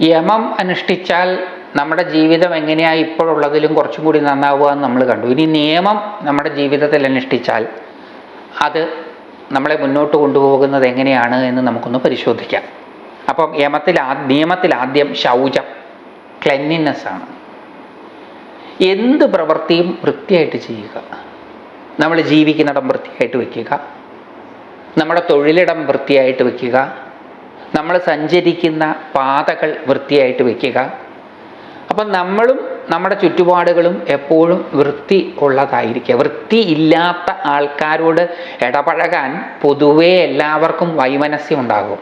യമം അനുഷ്ഠിച്ചാൽ നമ്മുടെ ജീവിതം എങ്ങനെയാണ് ഇപ്പോഴുള്ളതിലും കുറച്ചും കൂടി നന്നാവുക എന്ന് നമ്മൾ കണ്ടു. ഇനി നിയമം നമ്മുടെ ജീവിതത്തിൽ അനുഷ്ഠിച്ചാൽ അത് നമ്മളെ മുന്നോട്ട് കൊണ്ടുപോകുന്നത് എങ്ങനെയാണ് എന്ന് നമുക്കൊന്ന് പരിശോധിക്കാം. അപ്പം യമത്തിൽ ആ നിയമത്തിൽ ആദ്യം ശൗചം ക്ലെൻലിനെസ് ആണ്. എന്ത് പ്രവൃത്തിയും വൃത്തിയായിട്ട് ചെയ്യുക. നമ്മൾ ജീവിക്കുന്നിടം വൃത്തിയായിട്ട് വയ്ക്കുക നമ്മുടെ തൊഴിലിടം വൃത്തിയായിട്ട് വയ്ക്കുക നമ്മൾ സഞ്ചരിക്കുന്ന പാതകൾ വൃത്തിയായിട്ട് വയ്ക്കുക അപ്പം നമ്മളും നമ്മുടെ ചുറ്റുപാടുകളും എപ്പോഴും വൃത്തി ഉള്ളതായിരിക്കുക. വൃത്തി ഇല്ലാത്ത ആൾക്കാരോട് ഇടപഴകാൻ പൊതുവേ എല്ലാവർക്കും വൈമനസ്യം ഉണ്ടാകും.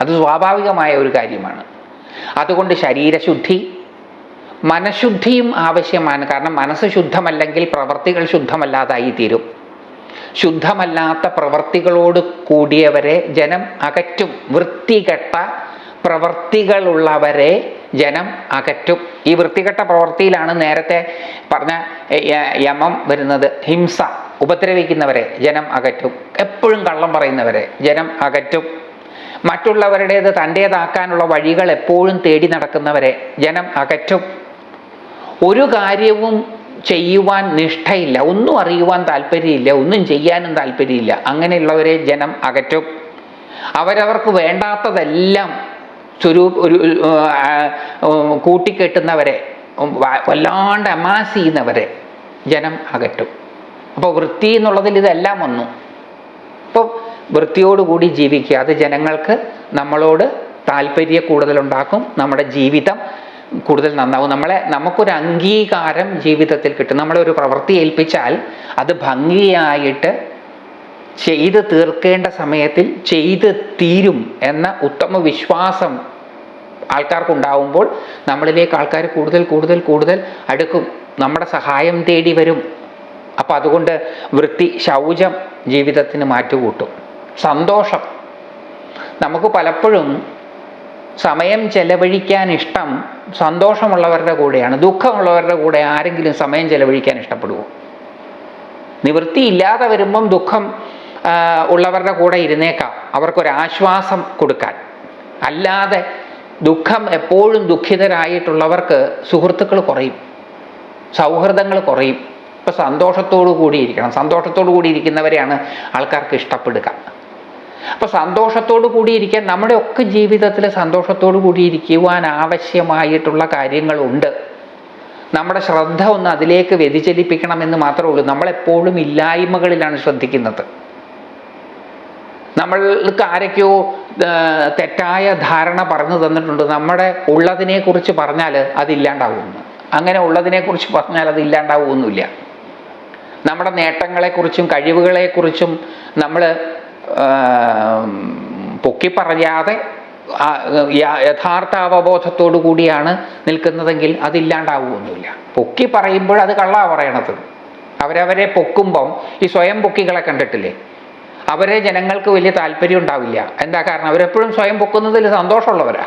അത് സ്വാഭാവികമായ ഒരു കാര്യമാണ്. അതുകൊണ്ട് ശരീരശുദ്ധി മനഃശുദ്ധിയും ആവശ്യമാണ്. കാരണം മനസ്സ് ശുദ്ധമല്ലെങ്കിൽ പ്രവർത്തികൾ ശുദ്ധമല്ലാതായി തീരും. ശുദ്ധമല്ലാത്ത പ്രവർത്തികളോട് കൂടിയവരെ ജനം അകറ്റും. വൃത്തികെട്ട പ്രവർത്തികളുള്ളവരെ ജനം അകറ്റും. ഈ വൃത്തികെട്ട പ്രവൃത്തിയിലാണ് നേരത്തെ പറഞ്ഞ യമം വരുന്നത്. ഹിംസ ഉപദ്രവിക്കുന്നവരെ ജനം അകറ്റും. എപ്പോഴും കള്ളം പറയുന്നവരെ ജനം അകറ്റും. മറ്റുള്ളവരുടേത് തന്റേതാക്കാനുള്ള വഴികൾ എപ്പോഴും തേടി നടക്കുന്നവരെ ജനം അകറ്റും. ഒരു കാര്യവും ചെയ്യുവാൻ നിഷ്ഠയില്ല. ഒന്നും അറിയുവാൻ താല്പര്യമില്ല. ഒന്നും ചെയ്യാനും താല്പര്യമില്ല. അങ്ങനെയുള്ളവരെ ജനം അകറ്റും. അവരവർക്ക് വേണ്ടാത്തതെല്ലാം സ്വരൂപ ഒരു കൂട്ടിക്കെട്ടുന്നവരെ വല്ലാണ്ട് അമാസ് ചെയ്യുന്നവരെ ജനം അകറ്റും. അപ്പോൾ വൃത്തി എന്നുള്ളതിൽ ഇതെല്ലാം വന്നു അപ്പോൾ വൃത്തിയോടുകൂടി ജീവിക്കുക. അത് ജനങ്ങൾക്ക് നമ്മളോട് താല്പര്യ കൂടുതലുണ്ടാക്കും. നമ്മുടെ ജീവിതം കൂടുതൽ നന്നാവും. നമ്മളെ നമുക്കൊരു അംഗീകാരം ജീവിതത്തിൽ കിട്ടും. നമ്മളെ ഒരു പ്രവൃത്തി ഏൽപ്പിച്ചാൽ അത് ഭംഗിയായിട്ട് ചെയ്ത് തീർക്കേണ്ട സമയത്തിൽ ചെയ്ത് തീരും എന്ന ഉത്തമ വിശ്വാസം ആൾക്കാർക്കുണ്ടാവുമ്പോൾ നമ്മളിലേക്ക് ആൾക്കാർ കൂടുതൽ കൂടുതൽ കൂടുതൽ അടുക്കും. നമ്മുടെ സഹായം തേടി വരും. അപ്പം അതുകൊണ്ട് വൃത്തി ശൗചം ജീവിതത്തിന് മാറ്റുകൂട്ടും. സന്തോഷം. നമുക്ക് പലപ്പോഴും സമയം ചെലവഴിക്കാൻ ഇഷ്ടം സന്തോഷമുള്ളവരുടെ കൂടെയാണ്. ദുഃഖമുള്ളവരുടെ കൂടെ ആരെങ്കിലും സമയം ചെലവഴിക്കാൻ ഇഷ്ടപ്പെടുമോ നിവൃത്തി ഇല്ലാതെ വരുമ്പം ദുഃഖം ഉള്ളവരുടെ കൂടെ ഇരുന്നേക്കാം. അവർക്കൊരാശ്വാസം കൊടുക്കാൻ. അല്ലാതെ ദുഃഖം എപ്പോഴും ദുഃഖിതരായിട്ടുള്ളവർക്ക് സുഹൃത്തുക്കൾ കുറയും. സൗഹൃദങ്ങൾ കുറയും. ഇപ്പം സന്തോഷത്തോടു കൂടി ഇരിക്കണം. സന്തോഷത്തോടു കൂടി ഇരിക്കുന്നവരെയാണ് ആൾക്കാർക്ക് ഇഷ്ടപ്പെടുക. അപ്പോൾ സന്തോഷത്തോടു കൂടിയിരിക്കാൻ നമ്മുടെ ഒക്കെ ജീവിതത്തിൽ സന്തോഷത്തോടു കൂടിയിരിക്കുവാൻ ആവശ്യമായിട്ടുള്ള കാര്യങ്ങളുണ്ട്. നമ്മുടെ ശ്രദ്ധ ഒന്ന് അതിലേക്ക് വ്യതിചലിപ്പിക്കണമെന്ന് മാത്രമേ ഉള്ളൂ. നമ്മളെപ്പോഴും ഇല്ലായ്മകളിലാണ് ശ്രദ്ധിക്കുന്നത്. നമ്മൾക്ക് ആരൊക്കെയോ തെറ്റായ ധാരണ പറഞ്ഞു തന്നിട്ടുണ്ട്. നമ്മുടെ ഉള്ളതിനെ കുറിച്ച് പറഞ്ഞാൽ അതില്ലാണ്ടാവുമെന്ന് അങ്ങനെ ഉള്ളതിനെ കുറിച്ച് പറഞ്ഞാൽ അത് ഇല്ലാണ്ടാവുമൊന്നുമില്ല. നമ്മുടെ നേട്ടങ്ങളെക്കുറിച്ചും കഴിവുകളെക്കുറിച്ചും നമ്മൾ പൊക്കി പറയാതെ യഥാർത്ഥ അവബോധത്തോടു കൂടിയാണ് നിൽക്കുന്നതെങ്കിൽ അതില്ലാണ്ടാവുമൊന്നുമില്ല പൊക്കി പറയുമ്പോൾ അത് കള്ളാ പറയണത്. അവരവരെ പൊക്കുമ്പം ഈ സ്വയം പൊക്കികളെ കണ്ടിട്ടില്ലേ? അവരെ ജനങ്ങൾക്ക് വലിയ താല്പര്യം ഉണ്ടാവില്ല. എന്താ കാരണം? അവരെപ്പോഴും സ്വയം പൊക്കുന്നതിൽ സന്തോഷമുള്ളവരാ.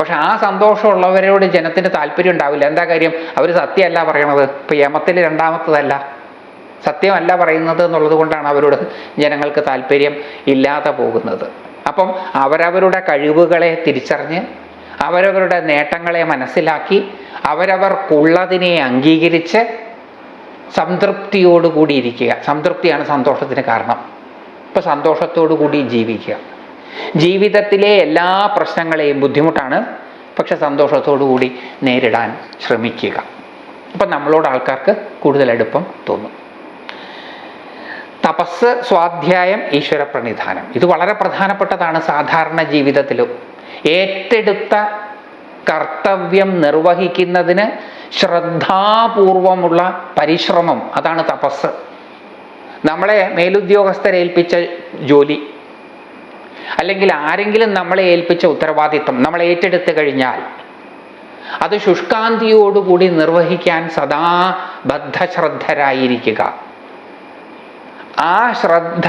പക്ഷെ ആ സന്തോഷമുള്ളവരോട് ജനത്തിന് താല്പര്യം ഉണ്ടാവില്ല. എന്താ കാര്യം? അവർ സത്യമല്ല പറയണത്. ഇപ്പം യമത്തിൽ രണ്ടാമത്തതല്ല. സത്യമല്ല പറയുന്നത് എന്നുള്ളത് കൊണ്ടാണ് അവരോട് ജനങ്ങൾക്ക് താല്പര്യം ഇല്ലാതെ പോകുന്നത്. അപ്പം അവരവരുടെ കഴിവുകളെ തിരിച്ചറിഞ്ഞ് അവരവരുടെ നേട്ടങ്ങളെ മനസ്സിലാക്കി അവരവർക്കുള്ളതിനെ അംഗീകരിച്ച് സംതൃപ്തിയോടുകൂടി ഇരിക്കുക. സംതൃപ്തിയാണ് സന്തോഷത്തിന് കാരണം. ഇപ്പം സന്തോഷത്തോടു കൂടി ജീവിക്കുക. ജീവിതത്തിലെ എല്ലാ പ്രശ്നങ്ങളെയും ബുദ്ധിമുട്ടാണ്. പക്ഷെ സന്തോഷത്തോടു കൂടി നേരിടാൻ ശ്രമിക്കുക. അപ്പം നമ്മളോട് ആൾക്കാർക്ക് കൂടുതൽ അടുപ്പം തോന്നും. തപസ് സ്വാധ്യായം ഈശ്വര പ്രണിധാനം ഇത് വളരെ പ്രധാനപ്പെട്ടതാണ് സാധാരണ ജീവിതത്തിലും. ഏറ്റെടുത്ത കർത്തവ്യം നിർവഹിക്കുന്നതിന് ശ്രദ്ധാപൂർവമുള്ള പരിശ്രമം. അതാണ് തപസ്. നമ്മളെ മേലുദ്യോഗസ്ഥരെ ഏൽപ്പിച്ച ജോലി അല്ലെങ്കിൽ ആരെങ്കിലും നമ്മളെ ഏൽപ്പിച്ച ഉത്തരവാദിത്വം നമ്മൾ ഏറ്റെടുത്തു കഴിഞ്ഞാൽ അത് ശുഷ്കാന്തിയോടുകൂടി നിർവഹിക്കാൻ സദാ ബദ്ധശ്രദ്ധരായിരിക്കുക. ആ ശ്രദ്ധ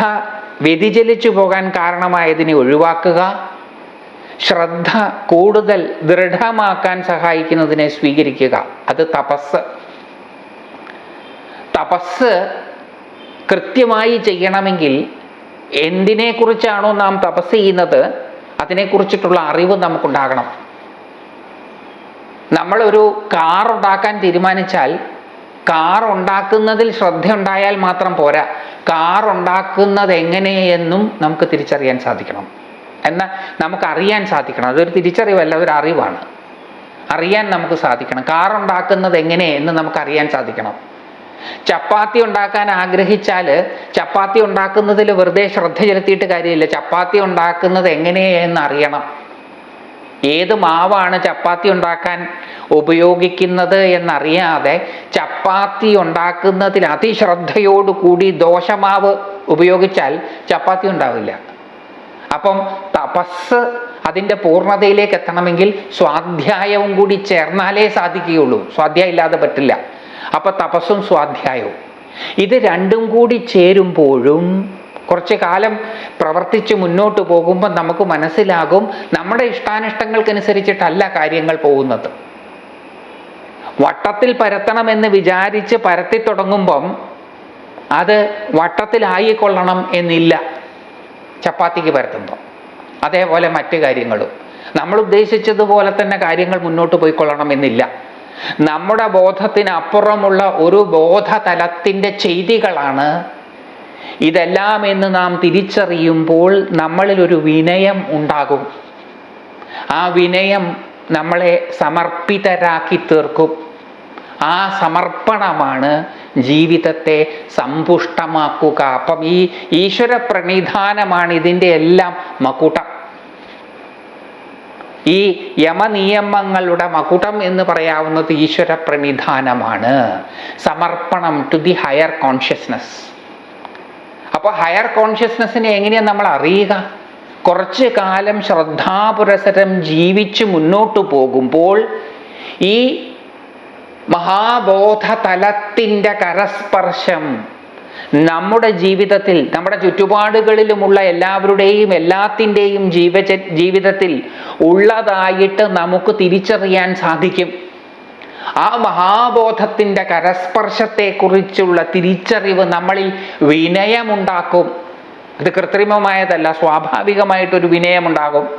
വ്യതിചലിച്ചു പോകാൻ കാരണമായതിനെ ഒഴിവാക്കുക ശ്രദ്ധ കൂടുതൽ ദൃഢമാക്കാൻ സഹായിക്കുന്നതിനെ സ്വീകരിക്കുക. അത് തപസ്. തപസ് കൃത്യമായി ചെയ്യണമെങ്കിൽ എന്തിനെക്കുറിച്ചാണോ നാം തപസ് ചെയ്യുന്നത് അതിനെക്കുറിച്ചിട്ടുള്ള അറിവ് നമുക്കുണ്ടാകണം. നമ്മളൊരു കാർ ഉണ്ടാക്കാൻ തീരുമാനിച്ചാൽ കാർ ഉണ്ടാക്കുന്നതിൽ ശ്രദ്ധയുണ്ടായാൽ മാത്രം പോരാ. കാർ ഉണ്ടാക്കുന്നത് എങ്ങനെയെന്നും നമുക്ക് തിരിച്ചറിയാൻ സാധിക്കണം. എന്നാൽ നമുക്ക് അറിയാൻ സാധിക്കണം. അതൊരു തിരിച്ചറിവല്ല അതൊരു അറിവാണ്. അറിയാൻ നമുക്ക് സാധിക്കണം. കാർ ഉണ്ടാക്കുന്നത് എങ്ങനെ എന്ന് നമുക്ക് അറിയാൻ സാധിക്കണം. ചപ്പാത്തി ഉണ്ടാക്കാൻ ആഗ്രഹിച്ചാൽ ചപ്പാത്തി ഉണ്ടാക്കുന്നതിൽ വെറുതെ ശ്രദ്ധ ചെലുത്തിയിട്ട് കാര്യമില്ല. ചപ്പാത്തി ഉണ്ടാക്കുന്നത് എങ്ങനെയെന്ന് അറിയണം. ഏത് മാവാണ് ചപ്പാത്തി ഉണ്ടാക്കാൻ ഉപയോഗിക്കുന്നത് എന്നറിയാതെ ചപ്പാത്തി ഉണ്ടാക്കുന്നതിൽ അതിശ്രദ്ധയോടുകൂടി ദോശമാവ് ഉപയോഗിച്ചാൽ ചപ്പാത്തി ഉണ്ടാവില്ല. അപ്പം തപസ് അതിന്റെ പൂർണതയിലേക്ക് എത്തണമെങ്കിൽ സ്വാധ്യായവും കൂടി ചേർന്നാലേ സാധിക്കുകയുള്ളൂ. സ്വാധ്യായം ഇല്ലാതെ പറ്റില്ല. അപ്പം തപസ്സും സ്വാധ്യായവും. ഇത് രണ്ടും കൂടി ചേരുമ്പോഴും കുറച്ച് കാലം പ്രവർത്തിച്ച് മുന്നോട്ട് പോകുമ്പോൾ നമുക്ക് മനസ്സിലാകും നമ്മുടെ ഇഷ്ടാനിഷ്ടങ്ങൾക്കനുസരിച്ചിട്ടല്ല കാര്യങ്ങൾ പോകുന്നത്. വട്ടത്തിൽ പരത്തണമെന്ന് വിചാരിച്ച് പരത്തി തുടങ്ങുമ്പം അത് വട്ടത്തിലായിക്കൊള്ളണം എന്നില്ല ചപ്പാത്തിക്ക് പരത്തുമ്പോൾ അതേപോലെ മറ്റു കാര്യങ്ങളും. നമ്മൾ ഉദ്ദേശിച്ചതുപോലെ തന്നെ കാര്യങ്ങൾ മുന്നോട്ട് പോയിക്കൊള്ളണം എന്നില്ല. നമ്മുടെ ബോധത്തിനപ്പുറമുള്ള ഒരു ബോധതലത്തിന്റെ ചെയ്തികളാണ്. ഇതെല്ലാം എന്ന് നാം തിരിച്ചറിയുമ്പോൾ നമ്മളിൽ ഒരു വിനയം ഉണ്ടാകും. ആ വിനയം നമ്മളെ സമർപ്പിതരാക്കി തീർക്കും. ആ സമർപ്പണമാണ് ജീവിതത്തെ സമ്പുഷ്ടമാക്കുക. അപ്പം ഈ ഈശ്വര പ്രണിധാനമാണ് ഇതിന്റെ എല്ലാം മക്കുട്ടം ഈ യമനിയമങ്ങളുടെ മകുടം എന്ന് പറയാവുന്നത് ഈശ്വര പ്രണിധാനമാണ് സമർപ്പണം ടു ദി ഹയർ കോൺഷ്യസ്നസ് അപ്പോൾ ഹയർ കോൺഷ്യസ്നെസ്സിനെ എങ്ങനെയാണ് നമ്മൾ അറിയുക? കുറച്ച് കാലം ശ്രദ്ധാപുരസരം ജീവിച്ച് മുന്നോട്ട് പോകുമ്പോൾ ഈ മഹാബോധതലത്തിന്റെ കരസ്പർശം നമ്മുടെ ജീവിതത്തിൽ നമ്മുടെ ചുറ്റുപാടുകളിലുമുള്ള എല്ലാവരുടെയും എല്ലാത്തിന്റെയും ജീവ ജീവിതത്തിൽ ഉള്ളതായിട്ട് നമുക്ക് തിരിച്ചറിയാൻ സാധിക്കും. ആ മഹാബോധത്തിന്റെ കരസ്പർശത്തെക്കുറിച്ചുള്ള തിരിച്ചറിവ് നമ്മളിൽ വിനയമുണ്ടാക്കും. അത് കൃത്രിമമായതല്ല സ്വാഭാവികമായിട്ടൊരു വിനയമുണ്ടാകും.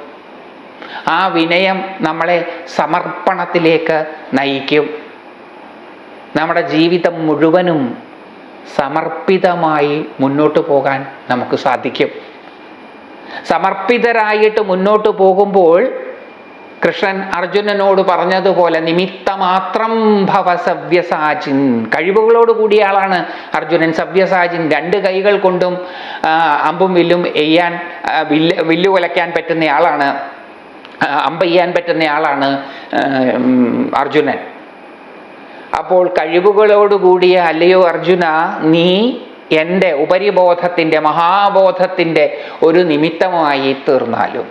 ആ വിനയം നമ്മളെ സമർപ്പണത്തിലേക്ക് നയിക്കും. നമ്മുടെ ജീവിതം മുഴുവനും സമർപ്പിതമായി മുന്നോട്ട് പോകാൻ നമുക്ക് സാധിക്കും. സമർപ്പിതരായിട്ട് മുന്നോട്ട് പോകുമ്പോൾ കൃഷ്ണൻ അർജുനനോട് പറഞ്ഞതുപോലെ നിമിത്തമാത്രം ഭവ സവ്യസാചിൻ കഴിവുകളോട് കൂടിയ ആളാണ് അർജുനൻ. സവ്യസാചിൻ രണ്ട് കൈകൾ കൊണ്ടും അമ്പും വില്ലും എയ്യാൻ വില്ല് വില്ല് കുലയ്ക്കാൻ പറ്റുന്ന ആളാണ്. ആ, അമ്പെയ്യാൻ പറ്റുന്ന ആ, അർജുനൻ. അപ്പോൾ കഴിവുകളോടുകൂടിയ അല്ലയോ അർജുന നീ എന്റെ ഉപരിബോധത്തിന്റെ മഹാബോധത്തിന്റെ ഒരു നിമിത്തമായി തീർന്നാലും?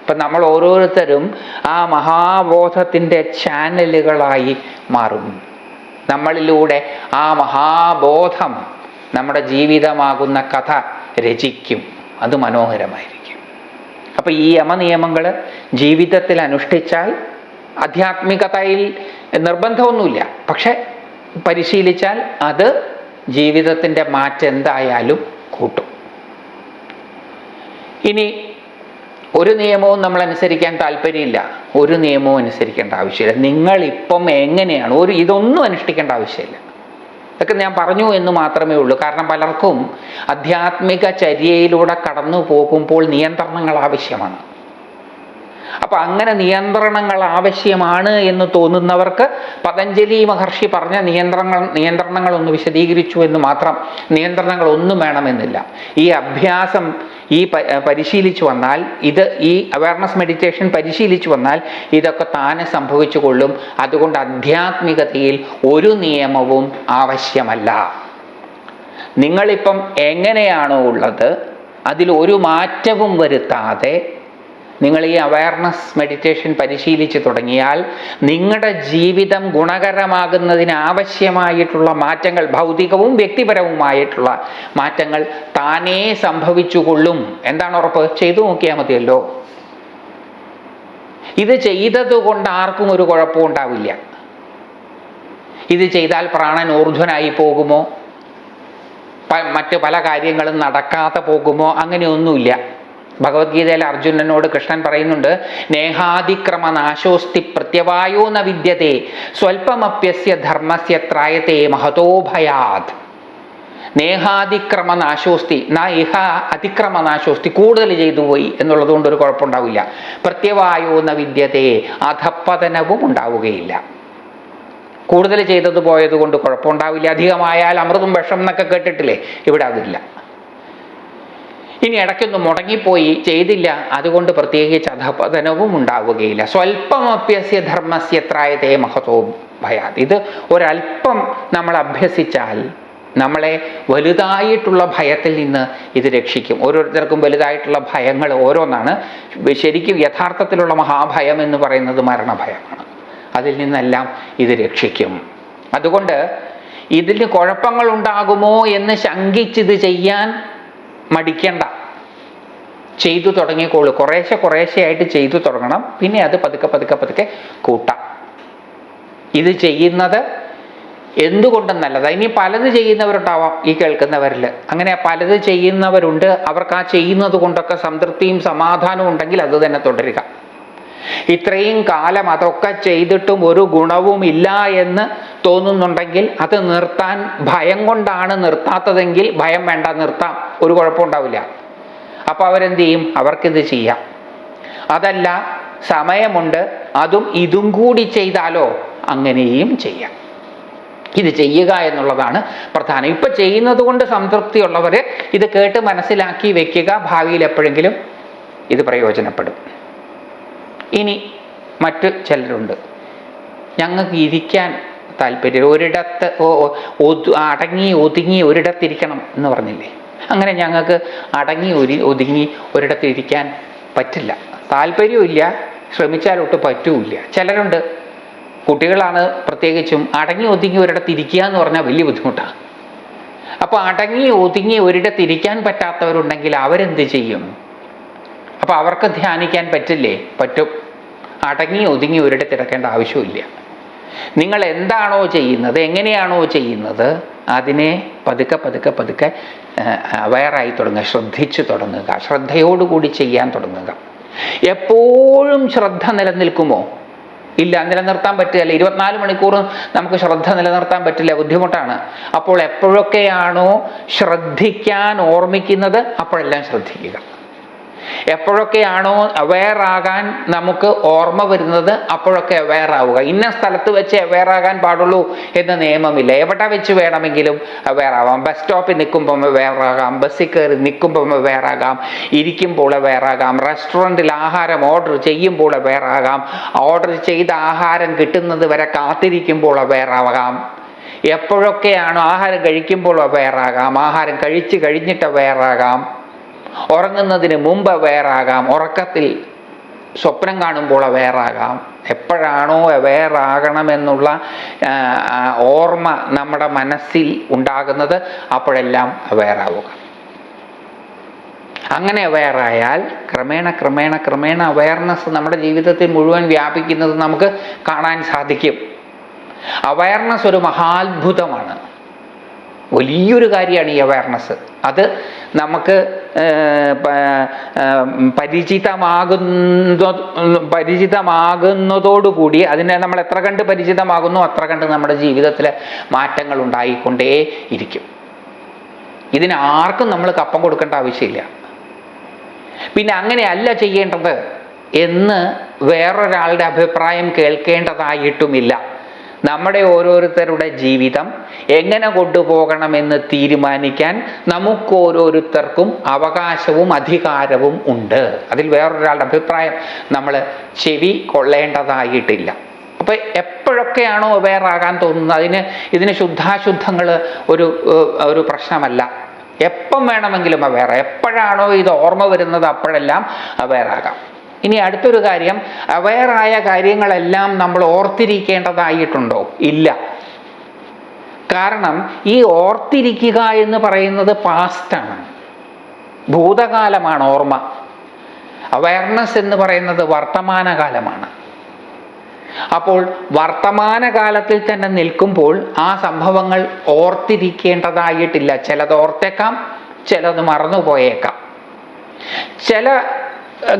ഇപ്പം നമ്മൾ ഓരോരുത്തരും ആ മഹാബോധത്തിന്റെ ചാനലുകളായി മാറും. നമ്മളിലൂടെ ആ മഹാബോധം നമ്മുടെ ജീവിതമാകുന്ന കഥ രചിക്കും. അത് മനോഹരമായിരിക്കും. അപ്പോൾ ഈ യമനിയമങ്ങൾ ജീവിതത്തിൽ അനുഷ്ഠിച്ചാൽ ആധ്യാത്മികതയിൽ നിർബന്ധമൊന്നുമില്ല. പക്ഷെ പരിശീലിച്ചാൽ അത് ജീവിതത്തിന്റെ മാറ്റം എന്തായാലും കൂട്ടും. ഇനി ഒരു നിയമവും നമ്മൾ അനുസരിക്കാൻ താല്പര്യമില്ല. ഒരു നിയമവും അനുസരിക്കേണ്ട ആവശ്യമില്ല. നിങ്ങളിപ്പം എങ്ങനെയാണ്? ഒരു ഇതൊന്നും അനുഷ്ഠിക്കേണ്ട ആവശ്യമില്ല. ഇതൊക്കെ ഞാൻ പറഞ്ഞു എന്ന് മാത്രമേ ഉള്ളൂ. കാരണം പലർക്കും ആധ്യാത്മിക ചര്യയിലൂടെ കടന്നു പോകുമ്പോൾ നിയന്ത്രണങ്ങൾ ആവശ്യമാണ്. അപ്പൊ അങ്ങനെ നിയന്ത്രണങ്ങൾ ആവശ്യമാണ് എന്ന് തോന്നുന്നവർക്ക് പതഞ്ജലി മഹർഷി പറഞ്ഞ നിയന്ത്രണങ്ങൾ നിയന്ത്രണങ്ങൾ ഒന്ന് വിശദീകരിച്ചു എന്ന് മാത്രം നിയന്ത്രണങ്ങൾ ഒന്നും വേണമെന്നില്ല. ഈ അഭ്യാസം ഈ പരിശീലിച്ചു വന്നാൽ ഇത് ഈ അവയർനെസ് മെഡിറ്റേഷൻ പരിശീലിച്ചു വന്നാൽ ഇതൊക്കെ താനെ സംഭവിച്ചു കൊള്ളും. അതുകൊണ്ട് ആധ്യാത്മികതയിൽ ഒരു നിയമവും ആവശ്യമല്ല. നിങ്ങളിപ്പം എങ്ങനെയാണോ ഉള്ളത് അതിൽ ഒരു മാറ്റവും വരുത്താതെ നിങ്ങൾ ഈ അവയർനെസ് മെഡിറ്റേഷൻ പരിശീലിച്ച് തുടങ്ങിയാൽ നിങ്ങളുടെ ജീവിതം ഗുണകരമാകുന്നതിന് ആവശ്യമായിട്ടുള്ള മാറ്റങ്ങൾ ഭൗതികവും വ്യക്തിപരവുമായിട്ടുള്ള മാറ്റങ്ങൾ താനേ സംഭവിച്ചുകൊള്ളും. എന്താണ് ഉറപ്പ്? ചെയ്തു നോക്കിയാൽ മതിയല്ലോ. ഇത് ചെയ്തതുകൊണ്ട് ആർക്കും ഒരു കുഴപ്പവും ഉണ്ടാവില്ല. ഇത് ചെയ്താൽ പ്രാണൻ ഊർധ്വനായി പോകുമോ? മറ്റു പല കാര്യങ്ങളും നടക്കാതെ പോകുമോ? അങ്ങനെയൊന്നുമില്ല. ഭഗവത്ഗീതയിൽ അർജുനനോട് കൃഷ്ണൻ പറയുന്നുണ്ട് നേഹാതിക്രമ നാശോസ്തി പ്രത്യവായോ ന വിദ്യത്തെ ധർമ്മസ്യ ത്രായത്തെ മഹതോ ഭയാത്. നേഹാതിക്രമ നാശോസ്തി നാ ഇഹ അതിക്രമ നാശോസ്തി കൂടുതൽ ചെയ്തു പോയി എന്നുള്ളത് കൊണ്ട് ഒരു കുഴപ്പമുണ്ടാവില്ല. പ്രത്യവായോ ന വിദ്യത്തെ അധപ്പതനവും ഉണ്ടാവുകയില്ല. കൂടുതൽ ചെയ്തത് പോയത് കൊണ്ട് കുഴപ്പമുണ്ടാവില്ല. അധികമായാൽ അമൃതും വിഷം എന്നൊക്കെ കേട്ടിട്ടില്ലേ? ഇവിടെ അതില്ല. ഇനി ഇടയ്ക്കൊന്ന് മുടങ്ങിപ്പോയി ചെയ്തില്ല. അതുകൊണ്ട് പ്രത്യേകിച്ച് അധപതനവും ഉണ്ടാവുകയില്ല. സ്വല്പമഭ്യസ്യ ധർമ്മസ്യ ത്രായതേ മഹതോ ഭയാത്. ഇത് ഒരല്പം നമ്മൾ അഭ്യസിച്ചാൽ നമ്മളെ വലുതായിട്ടുള്ള ഭയത്തിൽ നിന്ന് ഇത് രക്ഷിക്കും. ഓരോരുത്തർക്കും വലുതായിട്ടുള്ള ഭയങ്ങൾ ഓരോന്നാണ്. ശരിക്കും യഥാർത്ഥത്തിലുള്ള മഹാഭയം എന്ന് പറയുന്നത് മരണഭയമാണ്. അതിൽ നിന്നെല്ലാം ഇത് രക്ഷിക്കും. അതുകൊണ്ട് ഇതിന് കുഴപ്പങ്ങൾ ഉണ്ടാകുമോ എന്ന് ശങ്കിച്ചിത് ചെയ്യാൻ മടിക്കണ്ട. ചെയ്തു തുടങ്ങിക്കോളൂ. കുറേശ്ശെ കുറേശ്ശെയായിട്ട് ചെയ്തു തുടങ്ങണം. പിന്നെ അത് പതുക്കെ പതുക്കെ പതുക്കെ കൂട്ടാം. ഇത് ചെയ്യുന്നത് എന്തുകൊണ്ടും നല്ലതാണ് ഇനി പലത് ചെയ്യുന്നവരുണ്ടാവാം ഈ കേൾക്കുന്നവരിൽ അങ്ങനെ പലത് ചെയ്യുന്നവരുണ്ട്. അവർക്ക് ആ ചെയ്യുന്നത് കൊണ്ടൊക്കെ സംതൃപ്തിയും സമാധാനവും ഉണ്ടെങ്കിൽ അത് തന്നെ തുടരുക. ഇത്രയും കാലം അതൊക്കെ ചെയ്തിട്ടും ഒരു ഗുണവും ഇല്ല എന്ന് തോന്നുന്നുണ്ടെങ്കിൽ അത് നിർത്താൻ ഭയം കൊണ്ടാണ് നിർത്താത്തതെങ്കിൽ ഭയം വേണ്ട നിർത്താം. ഒരു കുഴപ്പമുണ്ടാവില്ല അപ്പോൾ അവരെന്ത് ചെയ്യും? അവർക്കിത് ചെയ്യാം? അതല്ല സമയമുണ്ട്. അതും ഇതും കൂടി ചെയ്താലോ? അങ്ങനെയും ചെയ്യാം. ഇത് ചെയ്യുക എന്നുള്ളതാണ് പ്രധാനം. ഇപ്പൊ ചെയ്യുന്നത് കൊണ്ട് സംതൃപ്തിയുള്ളവർ ഇത് കേട്ട് മനസ്സിലാക്കി വെക്കുക. ഭാവിയിൽ എപ്പോഴെങ്കിലും ഇത് പ്രയോജനപ്പെടും. ഇനി മറ്റ് ചിലരുണ്ട്. ഞങ്ങൾക്ക് ഇരിക്കാൻ താല്പര്യം ഒരിടത്ത് അടങ്ങി ഒതുങ്ങി ഒരിടത്തിരിക്കണം എന്ന് പറഞ്ഞില്ലേ? അങ്ങനെ ഞങ്ങൾക്ക് അടങ്ങി ഒരു ഒതുങ്ങി ഒരിടത്ത് ഇരിക്കാൻ പറ്റില്ല. താല്പര്യമില്ല ശ്രമിച്ചാലൊട്ട് പറ്റുമില്ല ചിലരുണ്ട് കുട്ടികളാണ് പ്രത്യേകിച്ചും അടങ്ങി ഒതുങ്ങി ഒരിടത്ത് ഇരിക്കുക എന്ന് പറഞ്ഞാൽ വലിയ ബുദ്ധിമുട്ടാണ്. അപ്പോൾ അടങ്ങി ഒതുങ്ങി ഒരിടത്ത് ഇരിക്കാൻ പറ്റാത്തവരുണ്ടെങ്കിൽ അവരെന്ത് ചെയ്യും? അപ്പോൾ അവർക്ക് ധ്യാനിക്കാൻ പറ്റില്ലേ? പറ്റും. അടങ്ങി ഒതുങ്ങി ഒരിടത്ത് കിടക്കേണ്ട ആവശ്യമില്ല നിങ്ങൾ എന്താണോ ചെയ്യുന്നത് എങ്ങനെയാണോ ചെയ്യുന്നത് അതിനെ പതുക്കെ പതുക്കെ പതുക്കെ അവയറായി തുടങ്ങുക ശ്രദ്ധിച്ചു തുടങ്ങുക ശ്രദ്ധയോടുകൂടി ചെയ്യാൻ തുടങ്ങുക. എപ്പോഴും ശ്രദ്ധ നിലനിൽക്കുമോ? ഇല്ല നിലനിർത്താൻ പറ്റില്ല. ഇരുപത്തിനാല് മണിക്കൂറും നമുക്ക് ശ്രദ്ധ നിലനിർത്താൻ പറ്റില്ല ബുദ്ധിമുട്ടാണ്. അപ്പോൾ എപ്പോഴൊക്കെയാണോ ശ്രദ്ധിക്കാൻ ഓർമ്മിക്കുന്നത് അപ്പോഴെല്ലാം ശ്രദ്ധിക്കുക. എപ്പോഴൊക്കെയാണോ അവെയർ ആകാൻ നമുക്ക് ഓർമ്മ വരുന്നത് അപ്പോഴൊക്കെ അവെയർ ആവുക. ഇന്ന സ്ഥലത്ത് വെച്ച് അവെയർ ആകാൻ പാടുള്ളൂ എന്ന നിയമമില്ല. എവിടെ വെച്ച് വേണമെങ്കിലും അവെയർ ആവാം. ബസ് സ്റ്റോപ്പിൽ നിൽക്കുമ്പോൾ അവെയർ ആകാം. ബസ്സിൽ കയറി നിൽക്കുമ്പോൾ അവെയർ ആകാം. ഇരിക്കുമ്പോൾ അവെയർ ആകാം. റെസ്റ്റോറന്റിൽ ആഹാരം ഓർഡർ ചെയ്യുമ്പോൾ അവെയർ ആകാം. ഓർഡർ ചെയ്ത ആഹാരം കിട്ടുന്നത് വരെ കാത്തിരിക്കുമ്പോൾ അവെയർ ആകാം. എപ്പോഴൊക്കെയാണോ ആഹാരം കഴിക്കുമ്പോൾ അവെയർ ആഹാരം കഴിച്ച് കഴിഞ്ഞിട്ട് അവെയർ ഉറങ്ങുന്നതിന് മുമ്പ് വേറാകാം. ഉറക്കത്തിൽ സ്വപ്നം കാണുമ്പോൾ വേറാകാം. എപ്പോഴാണോ വേറാകണമെന്നുള്ള ഓർമ്മ നമ്മുടെ മനസ്സിൽ ഉണ്ടാകുന്നത് അപ്പോഴെല്ലാം വേറാവുക. അങ്ങനെ അവയറായാൽ ക്രമേണ ക്രമേണ ക്രമേണ അവയർനെസ് നമ്മുടെ ജീവിതത്തിൽ മുഴുവൻ വ്യാപിക്കുന്നത് നമുക്ക് കാണാൻ സാധിക്കും. അവയർനെസ് ഒരു മഹാത്ഭുതമാണ്. വലിയൊരു കാര്യമാണ് ഈ അവയർനെസ് അത് നമുക്ക് പരിചിതമാകുന്ന പരിചിതമാകുന്നതോടുകൂടി അതിനെ നമ്മൾ എത്ര കണ്ട് പരിചിതമാകുന്നു അത്ര കണ്ട് നമ്മുടെ ജീവിതത്തിൽ മാറ്റങ്ങൾ ഉണ്ടായിക്കൊണ്ടേ ഇരിക്കും. ഇതിന് ആർക്കും നമ്മൾ കപ്പം കൊടുക്കേണ്ട ആവശ്യമില്ല. പിന്നെ അങ്ങനെയല്ല ചെയ്യേണ്ടത് എന്ന് വേറൊരാളുടെ അഭിപ്രായം കേൾക്കേണ്ടതായിട്ടുമില്ല. നമ്മുടെ ഓരോരുത്തരുടെ ജീവിതം എങ്ങനെ കൊണ്ടുപോകണമെന്ന് തീരുമാനിക്കാൻ നമുക്ക് ഓരോരുത്തർക്കും അവകാശവും അധികാരവും ഉണ്ട്. അതിൽ വേറൊരാളുടെ അഭിപ്രായം നമ്മൾ ചെവി കൊള്ളേണ്ടതായിട്ടില്ല. അപ്പോൾ എപ്പോഴൊക്കെയാണോ വേറാകാൻ തോന്നുന്നത്? അതിന് ഇതിന് ശുദ്ധാശുദ്ധങ്ങൾ ഒരു ഒരു പ്രശ്നമല്ല. എപ്പം വേണമെങ്കിലും അവെയർ എപ്പോഴാണോ ഇത് ഓർമ്മ വരുന്നത് അപ്പോഴെല്ലാം അവെയറാകാം ഇനി അടുത്തൊരു കാര്യം അവെയറായ കാര്യങ്ങളെല്ലാം നമ്മൾ ഓർത്തിരിക്കേണ്ടതായിട്ടുണ്ടോ? ഇല്ല. കാരണം ഈ ഓർത്തിരിക്കുക എന്ന് പറയുന്നത് പാസ്റ്റാണ് ഭൂതകാലമാണ് ഓർമ്മ. അവയർനെസ് എന്ന് പറയുന്നത് വർത്തമാനകാലമാണ്. അപ്പോൾ വർത്തമാനകാലത്തിൽ തന്നെ നിൽക്കുമ്പോൾ ആ സംഭവങ്ങൾ ഓർത്തിരിക്കേണ്ടതായിട്ടില്ല. ചിലത് ഓർത്തേക്കാം ചിലത് മറന്നുപോയേക്കാം. ചില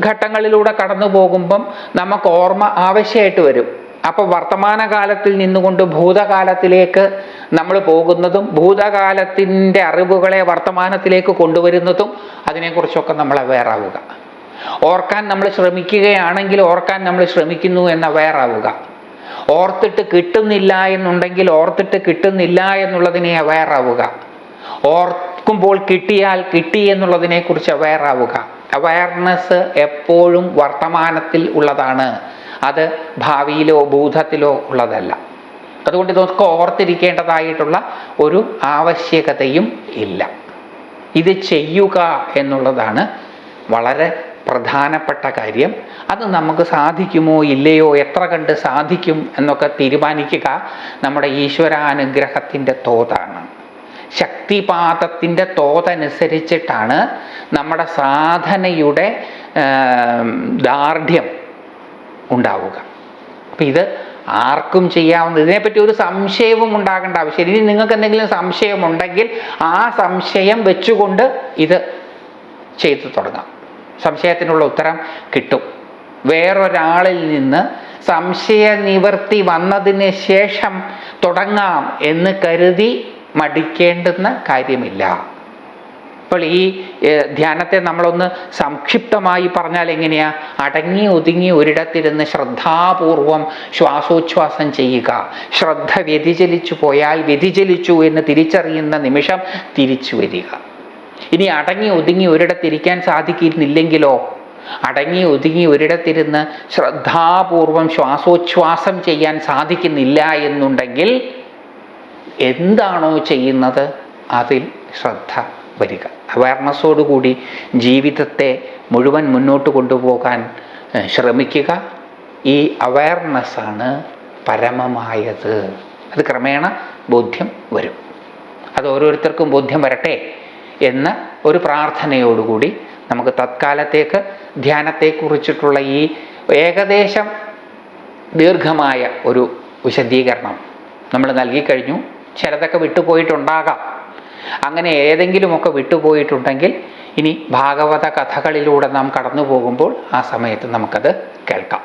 ഘട്ടങ്ങളിലൂടെ കടന്നു പോകുമ്പം നമുക്ക് ഓർമ്മ ആവശ്യമായിട്ട് വരും. അപ്പോൾ വർത്തമാനകാലത്തിൽ നിന്നുകൊണ്ട് ഭൂതകാലത്തിലേക്ക് നമ്മൾ പോകുന്നതും ഭൂതകാലത്തിന്റെ അറിവുകളെ വർത്തമാനത്തിലേക്ക് കൊണ്ടുവരുന്നതും അതിനെക്കുറിച്ചൊക്കെ നമ്മൾ ആവുക. ഓർക്കാൻ നമ്മൾ ശ്രമിക്കുകയാണെങ്കിൽ ഓർക്കാൻ നമ്മൾ ശ്രമിക്കുന്നു എന്ന് ആവുക. ഓർത്തിട്ട് കിട്ടുന്നില്ല എന്നുണ്ടെങ്കിൽ ഓർത്തിട്ട് കിട്ടുന്നില്ല എന്നുള്ളതിനെ ആവുക. ഓർക്കുമ്പോൾ കിട്ടിയാൽ കിട്ടി എന്നുള്ളതിനെക്കുറിച്ച് ആവുക. അവയർനെസ് എപ്പോഴും വർത്തമാനത്തിൽ ഉള്ളതാണ്. അത് ഭാവിയിലോ ഭൂതത്തിലോ ഉള്ളതല്ല. അതുകൊണ്ട് ഇതൊക്കെ ഓർത്തിരിക്കേണ്ടതായിട്ടുള്ള ഒരു ആവശ്യകതയും ഇല്ല. ഇത് ചെയ്യുക എന്നുള്ളതാണ് വളരെ പ്രധാനപ്പെട്ട കാര്യം. അത് നമുക്ക് സാധിക്കുമോ ഇല്ലയോ എത്ര കണ്ട് സാധിക്കും എന്നൊക്കെ തീരുമാനിക്കുക നമ്മുടെ ഈശ്വരാനുഗ്രഹത്തിന്റെ തോതാണ്. ശക്തിപാതത്തിന്റെ തോതനുസരിച്ചിട്ടാണ് നമ്മുടെ സാധനയുടെ ദാർഢ്യം ഉണ്ടാവുക. അപ്പം ഇത് ആർക്കും ചെയ്യാവുന്ന ഇതിനെപ്പറ്റി ഒരു സംശയവും ഉണ്ടാകേണ്ട ആവശ്യമില്ല ഇനി നിങ്ങൾക്ക് എന്തെങ്കിലും സംശയമുണ്ടെങ്കിൽ ആ സംശയം വെച്ചുകൊണ്ട് ഇത് ചെയ്തു തുടങ്ങാം. സംശയത്തിനുള്ള ഉത്തരം കിട്ടും. വേറൊരാളിൽ നിന്ന് സംശയ നിവർത്തി വന്നതിന് ശേഷം തുടങ്ങാം എന്ന് കരുതി മടിക്കേണ്ടുന്ന കാര്യമില്ല. അപ്പോൾ ഈ ധ്യാനത്തെ നമ്മളൊന്ന് സംക്ഷിപ്തമായി പറഞ്ഞാൽ എങ്ങനെയാ? അടങ്ങി ഒതുങ്ങി ഒരിടത്തിരുന്ന് ശ്രദ്ധാപൂർവം ശ്വാസോച്ഛ്വാസം ചെയ്യുക. ശ്രദ്ധ വ്യതിചലിച്ചു പോയാൽ വ്യതിചലിച്ചു എന്ന് തിരിച്ചറിയുന്ന നിമിഷം തിരിച്ചു വരിക. ഇനി അടങ്ങി ഒതുങ്ങി ഒരിടത്തിരിക്കാൻ സാധിക്കുന്നില്ലെങ്കിലോ? അടങ്ങി ഒതുങ്ങി ഒരിടത്തിരുന്ന് ശ്രദ്ധാപൂർവം ശ്വാസോച്ഛ്വാസം ചെയ്യാൻ സാധിക്കുന്നില്ല എന്നുണ്ടെങ്കിൽ എന്താണോ ചെയ്യുന്നത് അതിൽ ശ്രദ്ധ വരിക. അവയർനെസ്സോടുകൂടി ജീവിതത്തെ മുഴുവൻ മുന്നോട്ട് കൊണ്ടുപോകാൻ ശ്രമിക്കുക. ഈ അവയർനെസ്സാണ് പരമമായത്. അത് ക്രമേണ ബോധ്യം വരും. അത് ഓരോരുത്തർക്കും ബോധ്യം വരട്ടെ എന്ന ഒരു പ്രാർത്ഥനയോടുകൂടി നമുക്ക് തത്കാലത്തേക്ക് ധ്യാനത്തെക്കുറിച്ചിട്ടുള്ള ഈ ഏകദേശം ദീർഘമായ ഒരു വിശദീകരണം നമ്മൾ നൽകിക്കഴിഞ്ഞു ചിലതൊക്കെ വിട്ടുപോയിട്ടുണ്ടാകാം. അങ്ങനെ ഏതെങ്കിലുമൊക്കെ വിട്ടുപോയിട്ടുണ്ടെങ്കിൽ ഇനി ഭാഗവത കഥകളിലൂടെ നാം കടന്നു പോകുമ്പോൾ ആ സമയത്ത് നമുക്കത് കേൾക്കാം.